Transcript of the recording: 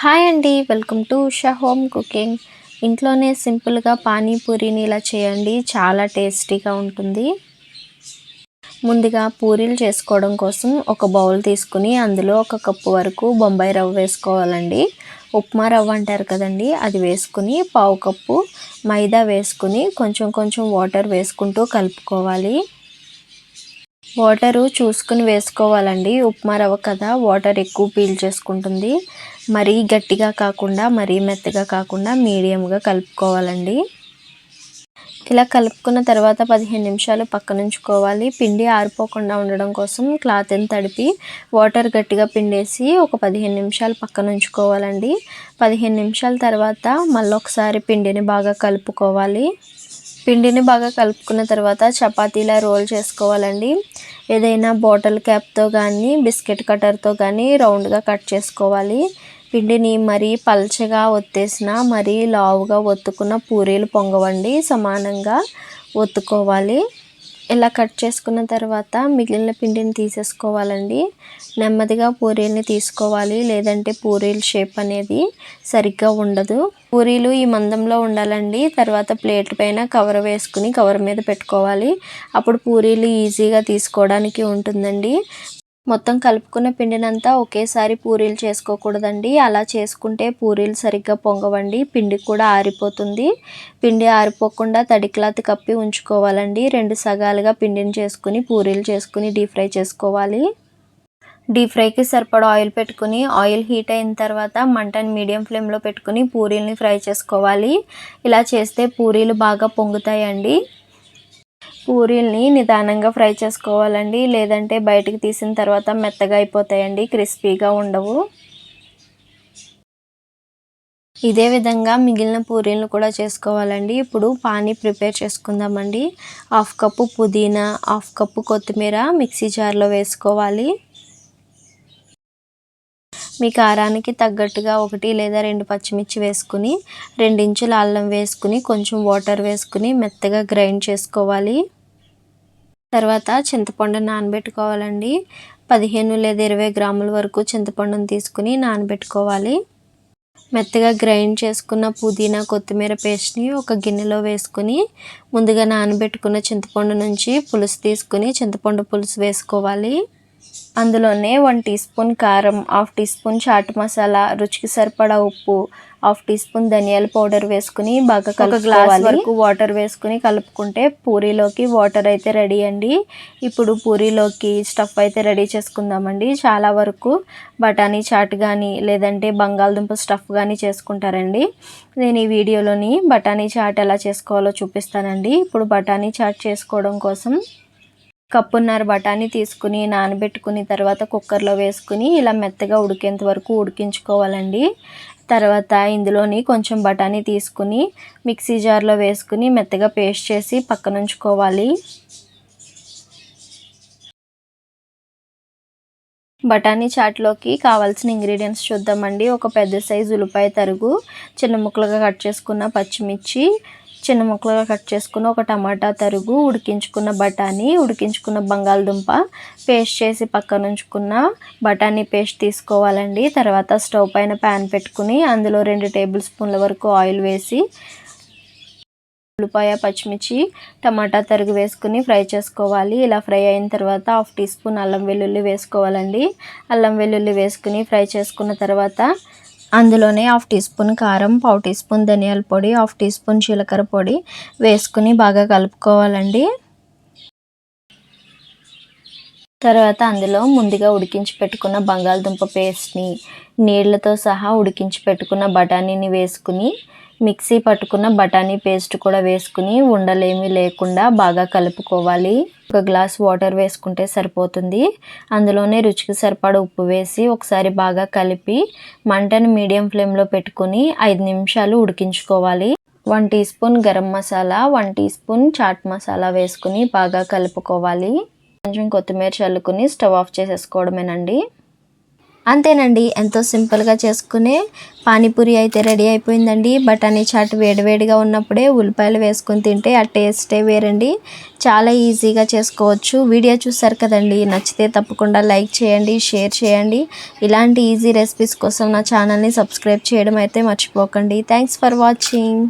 Hi అండి welcome to Usha home cooking. ఇంట్లోనే సింపుల్గా పానీపూరిని ఇలా చేయండి చాలా టేస్టీగా ఉంటుంది. ముందుగా పూరీలు చేసుకోవడం కోసం ఒక బౌల్ తీసుకుని అందులో ఒక కప్పు వరకు బొంబాయి రవ్వ వేసుకోవాలండి. ఉప్మా రవ్వ అంటారు కదండి అది వేసుకుని పావు కప్పు మైదా వేసుకుని కొంచెం కొంచెం వాటర్ వేసుకుంటూ కలుపుకోవాలి. వాటరు చూసుకుని వేసుకోవాలండి. ఉప్మా రవ్వ కదా వాటర్ ఎక్కువ పీల్ చేసుకుంటుంది. మరీ గట్టిగా కాకుండా మరీ మెత్తగా కాకుండా మీడియంగా కలుపుకోవాలండి. ఇలా కలుపుకున్న తర్వాత పదిహేను నిమిషాలు పక్కన ఉంచుకోవాలి పిండి ఆరిపోకుండా ఉండడం కోసం క్లాత్ని తడిపి వాటర్ గట్టిగా పిండేసి ఒక పదిహేను నిమిషాలు పక్కన ఉంచుకోవాలండి పదిహేను నిమిషాల తర్వాత మళ్ళొకసారి పిండిని బాగా కలుపుకోవాలి. పిండిని బాగా కలుపుకున్న తర్వాత చపాతీలా రోల్ చేసుకోవాలండి. ఏదైనా బాటిల్ క్యాప్తో కానీ బిస్కెట్ కటర్తో కానీ రౌండ్గా కట్ చేసుకోవాలి. పిండిని మరీ పల్చగా ఒత్తేసిన మరీ లావుగా ఒత్తుకున్న పూరీలు పొంగవండి. సమానంగా ఒత్తుకోవాలి. ఇలా కట్ చేసుకున్న తర్వాత మిగిలిన పిండిని తీసేసుకోవాలండి. నెమ్మదిగా పూరీల్ని తీసుకోవాలి. లేదంటే పూరీల షేప్ అనేది సరిగ్గా ఉండదు. పూరీలు ఈ మందంలో ఉండాలండి. తర్వాత ప్లేట్ పైన కవర్ వేసుకుని కవర్ మీద పెట్టుకోవాలి. అప్పుడు పూరీలు ఈజీగా తీసుకోవడానికి ఉంటుందండి. మొత్తం కలుపుకున్న పిండినంతా ఒకేసారి పూరీలు చేసుకోకూడదండి. అలా చేసుకుంటే పూరీలు సరిగ్గా పొంగవండి. పిండి కూడా ఆరిపోతుంది. పిండి ఆరిపోకుండా తడి క్లాత్ కప్పి ఉంచుకోవాలండి. రెండు సగాలుగా పిండిని చేసుకుని పూరీలు చేసుకుని డీప్ ఫ్రై చేసుకోవాలి. డీప్ ఫ్రైకి సరిపడా ఆయిల్ పెట్టుకుని ఆయిల్ హీట్ అయిన తర్వాత మంటని మీడియం ఫ్లేమ్లో పెట్టుకుని పూరీలని ఫ్రై చేసుకోవాలి. ఇలా చేస్తే పూరీలు బాగా పొంగుతాయండి. పూరీల్ని నిదానంగా ఫ్రై చేసుకోవాలండి. లేదంటే బయటికి తీసిన తర్వాత మెత్తగా అయిపోతాయండి క్రిస్పీగా ఉండవు. ఇదే విధంగా మిగిలిన పూరీలను కూడా చేసుకోవాలండి. ఇప్పుడు పానీ ప్రిపేర్ చేసుకుందామండి. హాఫ్ కప్పు పుదీనా హాఫ్ కప్పు కొత్తిమీర మిక్సీ జార్లో వేసుకోవాలి. మీ కారానికి తగ్గట్టుగా ఒకటి లేదా రెండు పచ్చిమిర్చి వేసుకుని రెండించుల అల్లం వేసుకుని కొంచెం వాటర్ వేసుకుని మెత్తగా గ్రైండ్ చేసుకోవాలి. తర్వాత చింతపండు నానబెట్టుకోవాలండి. పదిహేను లేదా ఇరవై గ్రాముల వరకు చింతపండును తీసుకుని నానబెట్టుకోవాలి. మెత్తగా గ్రైండ్ చేసుకున్న పుదీనా కొత్తిమీర పేస్ట్ని ఒక గిన్నెలో వేసుకుని ముందుగా నానబెట్టుకున్న చింతపండు నుంచి పులుసు తీసుకుని చింతపండు పులుసు వేసుకోవాలి. అందులోనే వన్ టీ స్పూన్ కారం half teaspoon chaat masala రుచికి సరిపడా ఉప్పు హాఫ్ టీ స్పూన్ ధనియాల పౌడర్ వేసుకుని బాగా ఒక గ్లాస్ వరకు వాటర్ వేసుకుని కలుపుకుంటే పూరీలోకి వాటర్ అయితే రెడీ అండి. ఇప్పుడు పూరీలోకి స్టఫ్ అయితే రెడీ చేసుకుందామండి. చాలా వరకు బఠానీ చాట్ కానీ లేదంటే బంగాళదుంప స్టఫ్ కానీ చేసుకుంటారండి. నేను ఈ వీడియోలోని బఠానీ చాట్ ఎలా చేసుకోవాలో చూపిస్తానండి. ఇప్పుడు బఠానీ చాట్ చేసుకోవడం కోసం కప్పున్నర బఠానీ తీసుకుని నానబెట్టుకుని తర్వాత కుక్కర్లో వేసుకుని ఇలా మెత్తగా ఉడికేంత వరకు ఉడికించుకోవాలండి. తర్వాత ఇందులోని కొంచెం బఠానీ తీసుకుని మిక్సీ జార్లో వేసుకుని మెత్తగా పేస్ట్ చేసి పక్కన ఉంచుకోవాలి బఠానీ చాట్లోకి కావాల్సిన ఇంగ్రీడియంట్స్ చూద్దామండి. ఒక పెద్ద సైజు ఉల్లిపాయ తరుగు చిన్న ముక్కలుగా కట్ చేసుకున్న పచ్చిమిర్చి చిన్న ముక్కలుగా కట్ చేసుకున్న ఒక టమాటా తరుగు ఉడికించుకున్న బఠానీ ఉడికించుకున్న బంగాళదుంప పేస్ట్ చేసి పక్కన ఉంచుకున్న బఠానీ పేస్ట్ తీసుకోవాలండి. తర్వాత స్టవ్ పైన ప్యాన్ పెట్టుకుని అందులో రెండు టేబుల్ స్పూన్ల వరకు ఆయిల్ వేసి ఉల్లిపాయ పచ్చిమిర్చి టమాటా తరుగు వేసుకుని ఫ్రై చేసుకోవాలి. ఇలా ఫ్రై అయిన తర్వాత హాఫ్ టీ స్పూన్ అల్లం వెల్లుల్లి వేసుకోవాలండి. అల్లం వెల్లుల్లి వేసుకుని ఫ్రై చేసుకున్న తర్వాత అందులోనే హాఫ్ టీ స్పూన్ కారం పావు టీ స్పూన్ ధనియాల పొడి హాఫ్ టీ స్పూన్ జీలకర్ర పొడి వేసుకుని బాగా కలుపుకోవాలండి. తర్వాత అందులో ముందుగా ఉడికించి పెట్టుకున్న బంగాళదుంప పేస్ట్ని నీళ్ళతో సహా ఉడికించి పెట్టుకున్న బఠానీని వేసుకుని మిక్సీ పట్టుకున్న బఠానీ పేస్ట్ కూడా వేసుకుని ఉండలేమి లేకుండా బాగా కలుపుకోవాలి. ఒక గ్లాస్ వాటర్ వేసుకుంటే సరిపోతుంది. అందులోనే రుచికి సరిపడ ఉప్పు వేసి ఒకసారి బాగా కలిపి మంటను మీడియం ఫ్లేమ్లో పెట్టుకుని ఐదు నిమిషాలు ఉడికించుకోవాలి. One teaspoon garam masala one teaspoon chaat masala వేసుకుని బాగా కలుపుకోవాలి. కొంచెం కొత్తిమీర చల్లుకుని స్టవ్ ఆఫ్ చేసేసుకోవడమేనండి. అంతేనండి. ఎంతో సింపుల్గా చేసుకునే పానీపూరి అయితే రెడీ అయిపోయిందండి. బఠానీ చాట్ వేడివేడిగా ఉన్నప్పుడే ఉల్లిపాయలు వేసుకొని తింటే ఆ టేస్టే వేరండి. చాలా ఈజీగా చేసుకోవచ్చు. వీడియో చూసారు కదండి. నచ్చితే తప్పకుండా లైక్ చేయండి షేర్ చేయండి. ఇలాంటి ఈజీ రెసిపీస్ కోసం నా ఛానల్ని సబ్స్క్రైబ్ చేయడం అయితే మర్చిపోకండి. Thanks for watching.